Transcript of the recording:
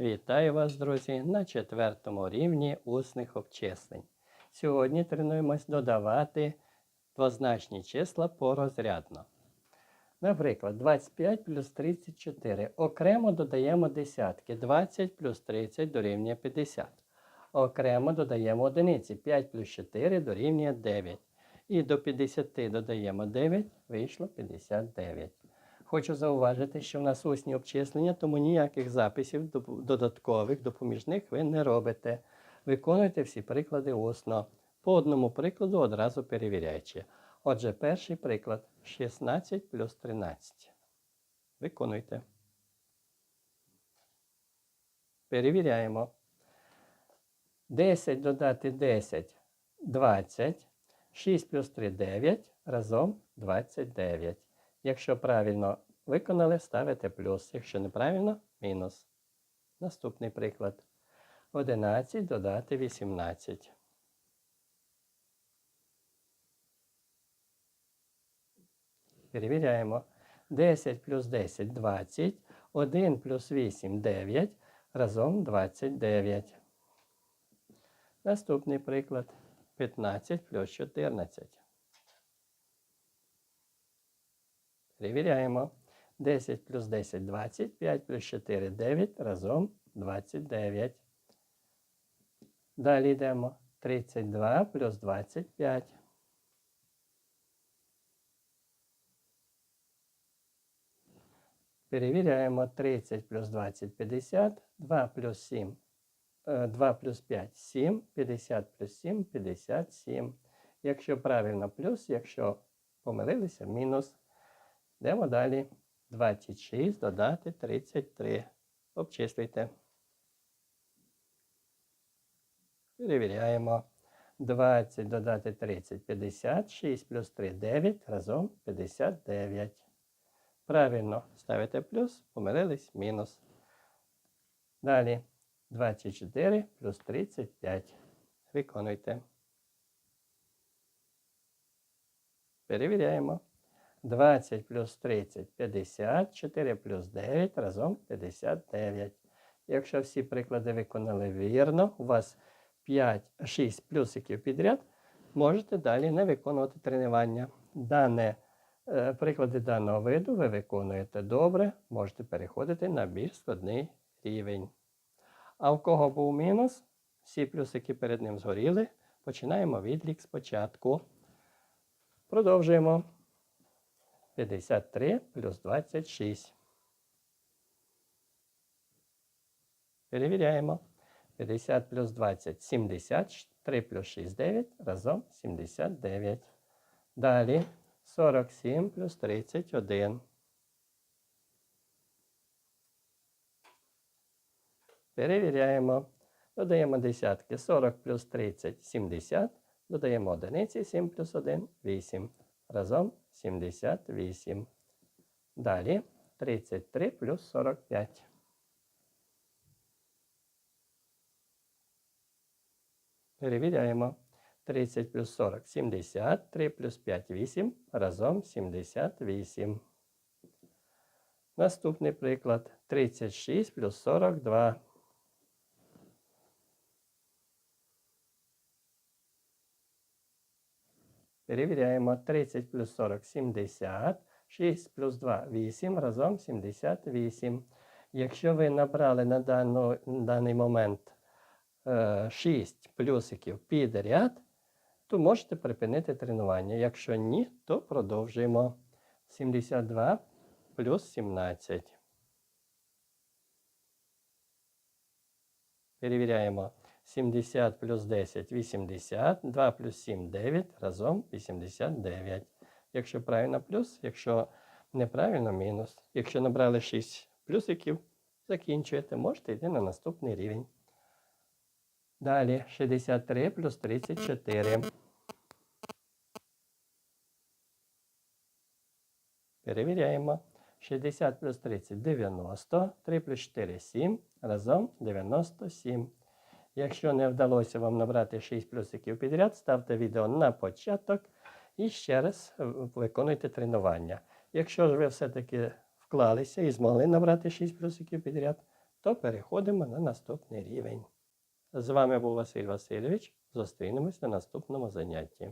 Вітаю вас, друзі, на четвертому рівні усних обчислень. Сьогодні тренуємось додавати двозначні числа порозрядно. Наприклад, 25 плюс 34. Окремо додаємо десятки. 20 плюс 30 дорівнює 50. Окремо додаємо одиниці. 5 плюс 4 дорівнює 9. І до 50 додаємо 9, вийшло 59. Хочу зауважити, що в нас усні обчислення, тому ніяких записів додаткових, допоміжних ви не робите. Виконуйте всі приклади усно. По одному прикладу одразу перевіряючи. Отже, перший приклад 16 плюс 13. Виконуйте. Перевіряємо. 10 додати 10 20. 6 плюс 3 9. Разом 29. Якщо правильно виконали, ставите плюс. Якщо неправильно мінус. Наступний приклад. 11 додати 18. Перевіряємо. 10 плюс 10 20. 1 плюс 8 9. Разом 29. Наступний приклад. 15 плюс 14. Перевіряємо. 10 плюс 10 20. 5 плюс 4 9. Разом 29. Далі йдемо. 32 плюс 25. Перевіряємо 30 плюс 20 50, 2 плюс 7, е, 2 плюс 5 7, 50 плюс 7 57. Якщо правильно плюс, якщо помилилися, мінус. Йдемо далі. 26 додати 33. Обчислюйте. Перевіряємо. 20 додати 30 50, 6 плюс 3 9, разом 59. Правильно ставите плюс, помилились мінус. Далі 24 плюс 35. Виконуйте. Перевіряємо. 20 плюс 30 50, 4 плюс 9 разом 59. Якщо всі приклади виконали вірно, у вас 5, 6 плюсиків підряд, можете далі не виконувати тренування. Дане Е, Приклади даного виду ви виконуєте добре, можете переходити на більш складний рівень. А в кого був мінус, всі плюсики перед ним згоріли. Починаємо відлік спочатку. Продовжуємо. 53 плюс 26. Перевіряємо. 50 плюс 20 70. 3 плюс 6 9. Разом 79. Далі 47 плюс 31. Перевіряємо. Додаємо десятки. 40 плюс 30 70. Додаємо одиниці. 7 плюс 1 8. Разом 78. Далі 33 плюс 45. Перевіряємо. 30 плюс 40 70, 3 плюс 5 8, разом 78. Наступний приклад 36 плюс 42. Перевіряємо 30 плюс 40 70, 6 плюс 2 8, разом 78. Якщо ви набрали на, дану, на даний момент е, 6 плюсиків підряд, то можете припинити тренування. Якщо ні, то продовжуємо. 72 плюс 17. Перевіряємо. 70 плюс 10 80, 2 плюс 7 9, разом 89. Якщо правильно плюс, якщо неправильно мінус. Якщо набрали 6 плюсиків, закінчуєте, можете йти на наступний рівень. Далі 63 плюс 34. Перевіряємо. 60 плюс 30 90. 3 плюс 4 7. Разом 97. Якщо не вдалося вам набрати 6 плюсиків підряд, ставте відео на початок і ще раз виконуйте тренування. Якщо ж ви все-таки вклалися і змогли набрати 6 плюсиків підряд, то переходимо на наступний рівень. З вами був Василь Васильович. Зустрінемось на наступному занятті.